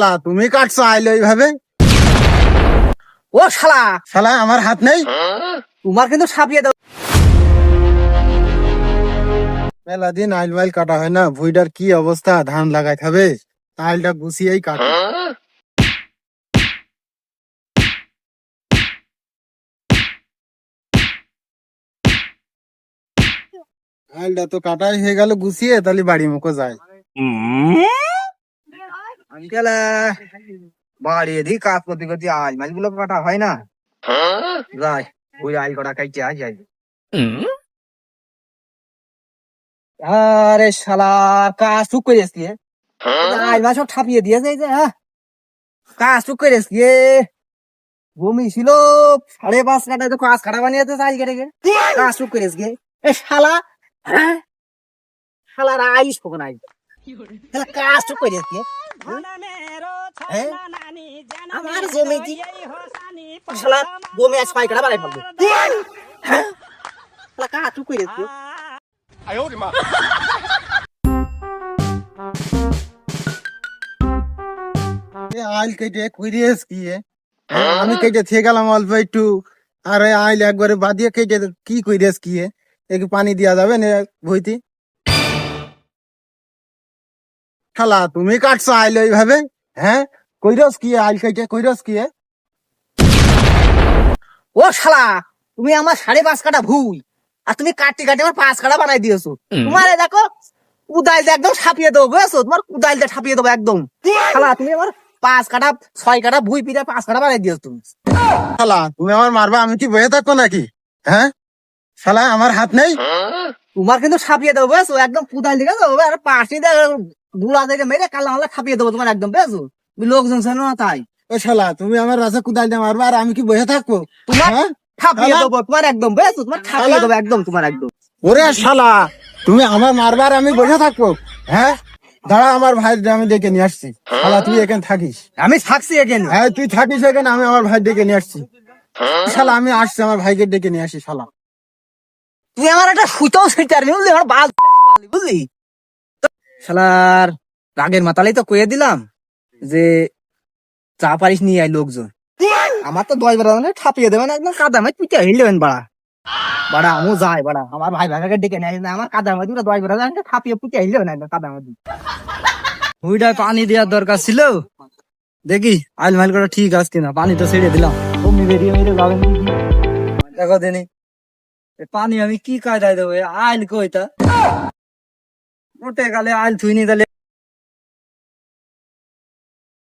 শালা, তুমি কাটছো আইলো এইভাবে? ও শালা! শালা, আমার হাত নেই? তোমার কিন্তু সাপিয়ে দাও। মেলা দিন আইল মাইল কাটা হয় না ভুইটার কি অবস্থা? ধান লাগাইতে হবে। আইলটা গুছিয়েই কাটে। আইলটা তো কাটাই হয়ে গেল, গুছিয়ে তাহলে বাড়ি মুখো যায় আঙ্কেল বাড়ি এদিকে কাজ করতে করতে আজ মাছগুলো কাটা হয় না। যাই ওই আইল কটা খাইতে আজ যাই। আরে শালা কাজ টুক করে এসছি আইল মাছ সব ঠাপিয়ে দিয়েছে এই যে হ্যাঁ? কাজ টুক করে এসছি বমি ছিল সাড়ে পাঁচ কাটায় তো কাজ কাটা বানিয়েছে আইল কেটে গে কাজ টুক করে এসছি এ? শালা হ্যাঁ? শালার আইস কখন আইল শালা কাজ করে এসছি হ্যাঁ? আমার জমি কি শালা জমি আজ কাটা বাড়াই ফেলবে। হ্যাঁ? কাজ করে আইল কেটে কুড়িয়েস কি আমি কেটে থেকে গেলাম অল্প একটু। আর এই আইল একবারে বাদিয়ে কেটে কি কইরেস কি এ? একটু পানি দিয়া যাবে না ভইতি। শালা তুমি কাটছো আইল এইভাবে? হ্যাঁ? কইরস কি আইল কেটে কইরস কি ও শালা তুমি আমার সাড়ে পাঁচ কাটা ভুল। আর তুমি কাটি কাটি আমার পাঁচ কাটা বানাই দিয়েছ। তোমার দেখো উদাইলটা একদম ছাপিয়ে দেবো বুঝেছ? তোমার উদাইলটা ছাপিয়ে দেবো একদম। শালা তুমি আমার পাঁচ কাটা ছয় কাটা ভুই পিঠা পাঁচ কাটা বানাই দিয়েছ তুমি। শালা তুমি আমার মারবা আমি কি বয়ে থাকব নাকি? হ্যাঁ? শালা আমার হাত নেই? তোমার কিন্তু ছাপিয়ে দেবো বুঝেছ? একদম কুদাইল দিকে দেবো আর পাশে থেকে মেরে কালা মালা ছাপিয়ে দেবো তোমার একদম তুমি লোকজন না তাই। ও শালা তুমি আমার রাজা কুদাল দিয়ে মারবা আর আমি কি বয়ে থাকব? তোমার হ্যাঁ? শালা? দেবো তোমার একদম বুঝেছ? তোমার ছাপিয়ে দেবো একদম তোমার একদম। ওরে শালা তুমি আমার মারবার আমি বসে থাকব? হ্যাঁ? দাঁড়া আমার ভাই আমি ডেকে নিয়ে আসছি। শালা তুই এখানে থাকিস? আমি থাকছি এখানে। হ্যাঁ তুই থাকিস এখানে আমি আমার ভাই ডেকে নিয়ে আসছি। শালা আমি আসছি আমার ভাইকে ডেকে নিয়ে আসি শালা। তুই আমার একটা সুতাও সেটার বুঝলি? আমার বাল বুঝলি? শালার রাগের মাতালেই তো কয়ে দিলাম যে চা পারিস নিয়ে আয় লোকজন। আমার তো দশ বেড়া মানে ঠাপিয়ে দেবেন একদম কাদা মাছ পিঠে হিলবেন বাড়া। বাড়া আমু যাই বাড়া। আমার ভাই ভাইকে ডেকে নিয়ে না আমার কাদা মাছ দশ বেড়া মানে ঠাপিয়ে পিঠে হিলবেন একদম কাদা মাছ হুইটায় পানি দেওয়ার দরকার ছিল। দেখি আইল মাইল করা ঠিক আছে কিনা পানি তো ছেড়ে দিলাম। অমনি বেরিয়ে মেরে দেখো। দিনি পানি আমি কি কায়দায় দেবো? আইল কইতা উঠে গেলে আইল থুইনি তাহলে